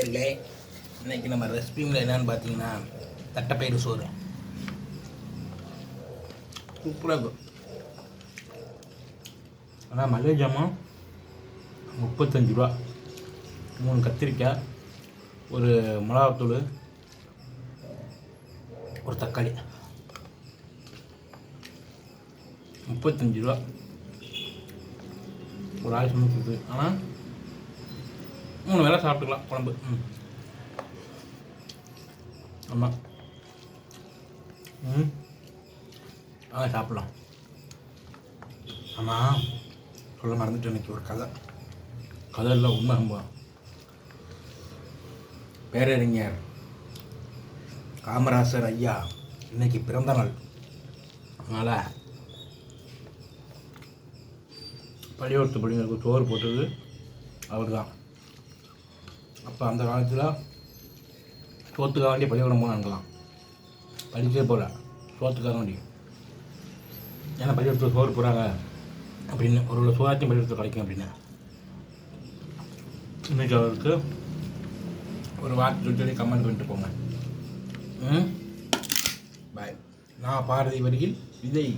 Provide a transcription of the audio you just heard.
நேயர்களே இன்னைக்கு நம்ம ரெசிபியில் என்னன்னு பார்த்தீங்கன்னா தட்டைப்பயிறு சோறு. சூப்பராக இருக்கும். ஆனால் மல்லிகை ஜாமான் முப்பத்தஞ்சு ரூபா. மூணு கத்திரிக்காய் ஒரு மிளகாத்தூள் ஒரு தக்காளி. முப்பத்தஞ்சு ரூபா. ஒரு ஆயிரத்தி முந்நூற்றி ஆனால் மூணு வேளை சாப்பிட்டுக்கலாம் குழம்பு. ம். ஆமாம் ம். ஆ சாப்பிட்லாம். ஆமாம் சொல்ல மறந்துட்டு இன்னைக்கு ஒரு கதை. கதை இல்லை உண்மை ரொம்ப. பேரறிஞர் காமராசர் ஐயா இன்னைக்கு பிறந்த நாள். அதனால் பள்ளியோட்டு பிள்ளைங்களுக்கு சோறு போட்டது அவர் தான் அப்போ அந்த காலத்தில் சோத்துக்காக வேண்டிய பள்ளிக்கூடம் போனாங்களாம். படிக்கவே போகல சோத்துக்காக வேண்டி ஏன்னா பள்ளிக்கூடத்தில் சோறு போகிறாங்க அப்படின்னு ஒரு சோறாச்சும் பள்ளிக்கூடத்தில் கிடைக்கும் அப்படின்னு. இன்னைக்கு அவருக்கு ஒரு வார்த்தை சொல்லி கமெண்ட் பண்ணிட்டு போங்க. ம்? பாய் நான் பாரதி வருகில் விஜய்